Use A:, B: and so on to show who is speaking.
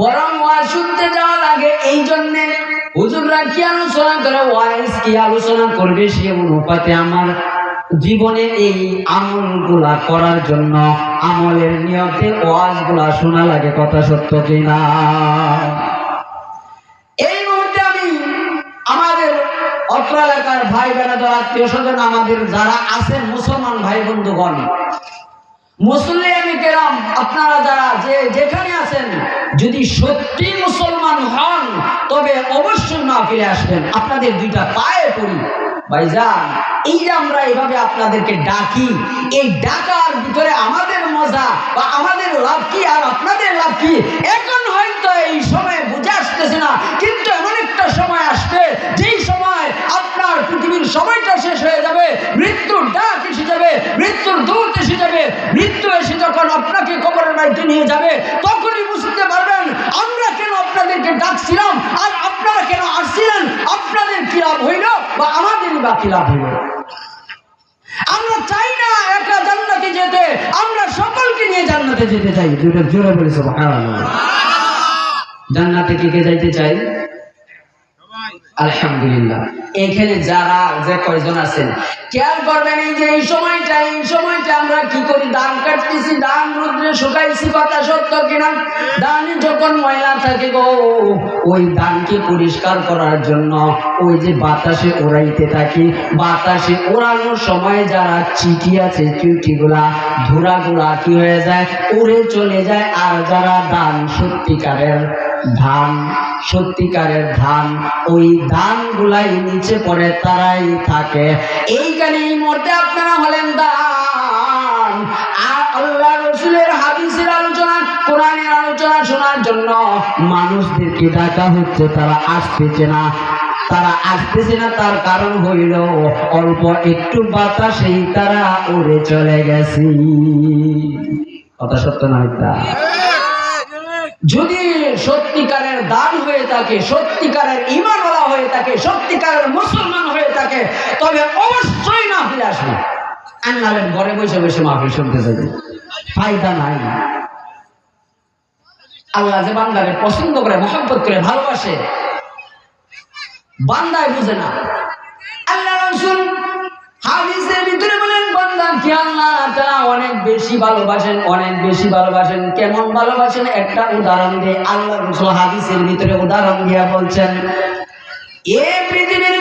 A: বরং ওয়াজ শুনতে যাওয়া লাগে, এই জন্যে হুজুররা কি আলোচনা করে? ওয়াইজ কি আলোচনা করবে সে অনুপাতে আমার জীবনে এই আমলগুলা করার জন্য আমলের নিয়তে ওয়াজগুলা শোনা লাগে, কথা সত্য কিনা? এই মুহূর্তে আমি আমাদের অত্র এলাকার ভাই বেড়াদার আত্মীয় স্বজন আমাদের যারা আছেন মুসলমান ভাই বন্ধুগণ কেরাম, আপনারা যারা যে যেখানে আছেন, যদি সত্যি মুসলমান হন, তবে অবশ্যই আসবেন। আপনাদের দুইটা পায়ে পড়ি। এই যে আমরা আপনাদেরকে ডাকি, এই ডাকার ভিতরে আমাদের মজা বা আমাদের লাভ কি আর আপনাদের লাভ কি? এখন হয়তো এই সময় বুঝে আসতেছে না, কিন্তু এমন একটা সময় আসবে, যেই সময় আপনার পৃথিবীর সময়টা শেষ হয়ে যাবে, মৃত্যুর ডাক এসে যাবে, মৃত্যুর দূত এসে যাবে, মৃত্যু এসে যখন আপনাকে কবরের বাড়িতে নিয়ে যাবে, তখনই বুঝতে পারবেন, আমরা কেন আপনাদেরকে ডাকছিলাম আর আপনারা কেন আসছিলেন? আপনাদের কি লাভ হইল বা আমাদেরই বা কি লাভ হইল? আমরা চাই না একা জান্নাতে যেতে, আমরা সকলকে নিয়ে জান্নাতে যেতে চাই। জোরে জোরে বলেছে জান্নাতে কে কে যাইতে চাই আলহামদুলিল্লাহ। এখানে যারা যে কয়জন আছেন, খেয়াল করবেন এই যে এই সময়টা এই করি কাটতেছি ধান রুদ্রে শুকাইছি, কথা সত্য কিনা? ধান যখন ময়লা থাকে গো, ওই পরিষ্কার করার জন্য ওই যে বাতাসে ওড়াইতে থাকি, বাতাসে ওড়ানোর সময় যারা চিঠি আছে, চিঠিগুলা কি হয়ে যায়? উড়ে চলে যায়, আর যারা ধান, সত্যিকারের ধান সত্যিকারের ধান, ওই নিচে পড়ে, তারাই থাকে। এইখানে এই আপনারা হলেন দান জন্য মানুষদেরকে ডাকা হচ্ছে? তারা আসতেছে না। তারা আসতেছে না, তার কারণ হইল অল্প একটু বাতাসেই তারা উড়ে চলে গেছি। কথা সত্য না মিথ্যা? যদি সত্যিকারের দান হয়ে থাকে, সত্যিকারের ইমানওয়ালা হয়ে থাকে, সত্যিকারের মুসলমান হয়ে থাকে, তবে অবশ্যই না ফিরে আসবে নাহলে ঘরে বসে বসে মাহফিল শুনতে যাবে। ফায়দা নাই। আল্লাহ যে বান্দারে পছন্দ করে, মহব্বত করে, ভালোবাসে, বান্দায় বুঝে না। আল্লাহ রসুল হাদিসের ভিতরে বলেন, বান্দা কি আল্লাহ অনেক বেশি ভালোবাসেন, অনেক বেশি ভালোবাসেন? কেমন ভালোবাসেন? একটা উদাহরণ দিয়ে আল্লাহ রসুল হাদিসের ভিতরে উদাহরণ দিয়া বলছেন, এ পৃথিবীর